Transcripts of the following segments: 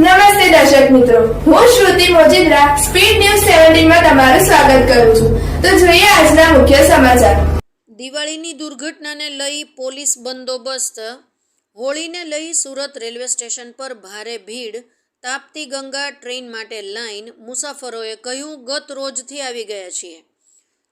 નમસ્તે દર્શક મિત્રો. હું શ્રુતિ મોજીદ્રા, સ્પીડ ન્યૂઝ સેવન્ટીનમાં તમારું સ્વાગત કરું છું. તો જોઈએ આજના મુખ્ય સમાચાર. દિવાળીની દુર્ઘટનાને લઈ પોલીસ બંદોબસ્ત. હોળીને લઈ સુરત રેલવે સ્ટેશન પર ભારે ભીડ. તાપતી ગંગા ટ્રેન માટે લાઇન. મુસાફરોએ કહ્યું, ગત રોજથી આવી ગયા છીએ.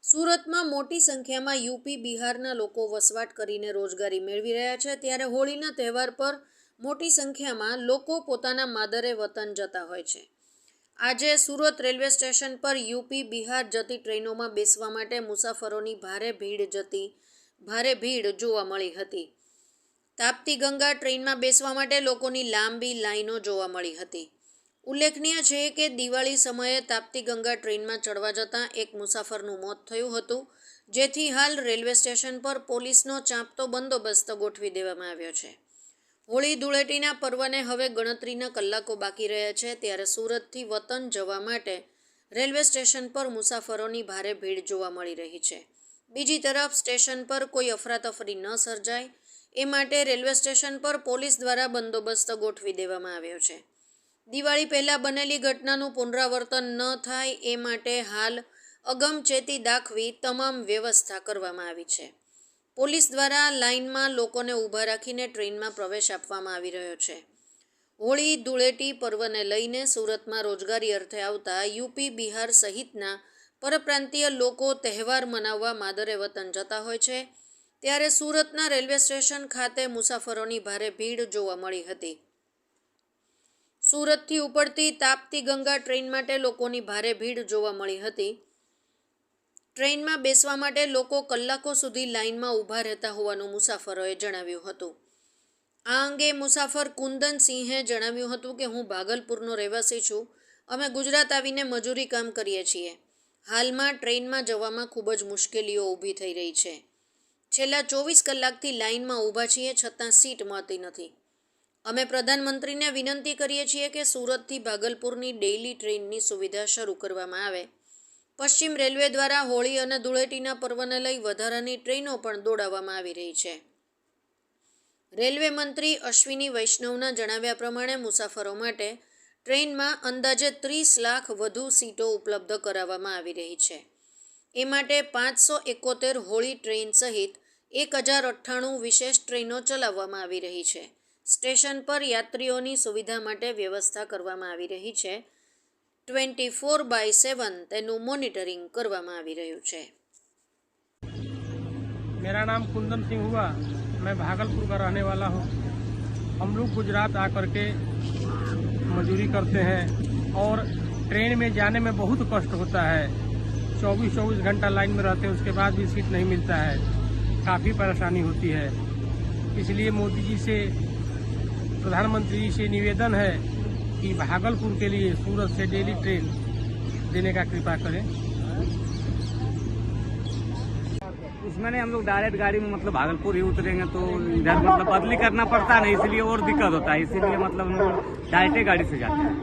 સુરતમાં મોટી સંખ્યામાં યુપી બિહારના લોકો વસવાટ કરીને રોજગારી મેળવી રહ્યા છે. ત્યારે હોળીના તહેવાર પર મોટી સંખ્યામાં લોકો પોતાના માદરે વતન જતા હોય છે. આજે સુરત રેલવે સ્ટેશન પર યુપી, બિહાર જતી ટ્રેનોમાં બેસવા માટે મુસાફરોની ભારે ભીડ જતી, ભારે ભીડ જોવા મળી હતી. તાપ્તી ગંગા ટ્રેનમાં બેસવા માટે લોકોની લાંબી લાઈનો જોવા મળી હતી. ઉલ્લેખનીય છે કે દિવાળી સમયે તાપ્તી ગંગા ટ્રેનમાં ચડવા જતાં એક મુસાફરનું મોત થયું હતું, જેથી હાલ રેલવે સ્ટેશન પર પોલીસનો ચાંપતો બંદોબસ્ત ગોઠવી દેવામાં આવ્યો છે. હોળી ધૂળેટીના પર્વને હવે ગણતરીના કલાકો બાકી રહ્યા છે ત્યારે સુરતથી વતન જવા માટે રેલવે સ્ટેશન પર મુસાફરોની ભારે ભીડ જોવા મળી રહી છે. બીજી તરફ સ્ટેશન પર કોઈ અફરાતફરી ન સર્જાય, એ માટે રેલવે સ્ટેશન પર પોલીસ દ્વારા બંદોબસ્ત ગોઠવી દેવામાં આવ્યો છે. દિવાળી પહેલાં બનેલી ઘટનાનું પુનરાવર્તન ન થાય, એ માટે હાલ અગમચેતી દાખવી તમામ વ્યવસ્થા કરવામાં આવી છે. પોલીસ દ્વારા લાઇનમાં લોકોને ઊભા રાખીને ટ્રેનમાં પ્રવેશ આપવામાં આવી રહ્યો છે. હોળી, ધૂળેટી પર્વને લઈને સુરતમાં રોજગારી અર્થે આવતા યુપી, બિહાર સહિતના પરપ્રાંતીય લોકો તહેવાર મનાવવા માદરે વતન જતા હોય છે. ત્યારે સુરતના રેલવે સ્ટેશન ખાતે મુસાફરોની ભારે ભીડ જોવા મળી હતી. સુરતથી ઉપડતી તાપતી ગંગા ટ્રેન માટે લોકોની ભારે ભીડ જોવા મળી હતી. ટ્રેનમાં બેસવા માટે લોકો કલાકો સુધી લાઇનમાં ઊભા રહેતા હોવાનું મુસાફરોએ જણાવ્યું હતું. આ અંગે મુસાફર કુંદન સિંહે જણાવ્યું હતું કે, હું ભાગલપુરનો રહેવાસી છું. અમે ગુજરાત આવીને મજૂરી કામ કરીએ છીએ. હાલમાં ટ્રેનમાં જવામાં ખૂબ જ મુશ્કેલીઓ ઊભી થઈ રહી છે. છેલ્લા ચોવીસ કલાકથી લાઇનમાં ઊભા છીએ, છતાં સીટ મળતી નથી. અમે પ્રધાનમંત્રીને વિનંતી કરીએ છીએ કે, સુરતથી ભાગલપુરની ડેઇલી ટ્રેનની સુવિધા શરૂ કરવામાં આવે. પશ્ચિમ રેલવે દ્વારા હોળી અને ધૂળેટીના પર્વને લઈ વધારાની ટ્રેનો પણ દોડાવવામાં આવી રહી છે. રેલવે મંત્રી અશ્વિની વૈષ્ણવના જણાવ્યા પ્રમાણે મુસાફરો માટે ટ્રેનમાં અંદાજે ત્રીસ લાખ વધુ સીટો ઉપલબ્ધ કરાવવામાં આવી રહી છે. એ માટે પાંચસો એકોતેર હોળી ટ્રેન સહિત એક હજાર અઠ્ઠાણું વિશેષ ટ્રેનો ચલાવવામાં આવી રહી છે. સ્ટેશન પર યાત્રીઓની સુવિધા માટે વ્યવસ્થા કરવામાં આવી રહી છે. ટ્વેન્ટી ફોર બાય સેવન તેનું મોનિટરિંગ કરવામાં આવી રહ્યું છે मेरा नाम कुंदन सिंह हुआ मैं भागलपुर का रहने वाला हूँ हम लोग गुजरात आकर के मजदूरी करते हैं और ट्रेन में जाने में बहुत कष्ट होता है चौबीस चौबीस घंटा लाइन में रहते हैं उसके बाद भी सीट नहीं मिलता है काफ़ी परेशानी होती है इसलिए मोदी जी से प्रधानमंत्री जी से निवेदन है कि भागलपुर के लिए सूरत से डेली ट्रेन देने का कृपा करें। उसमें हम लोग डायरेक्ट गाड़ी में मतलब भागलपुर ही उतरेंगे तो इधर मतलब बदली करना पड़ता है ना इसलिए और दिक्कत होता है, इसीलिए मतलब हम लोग डायरेक्ट गाड़ी से जाते हैं।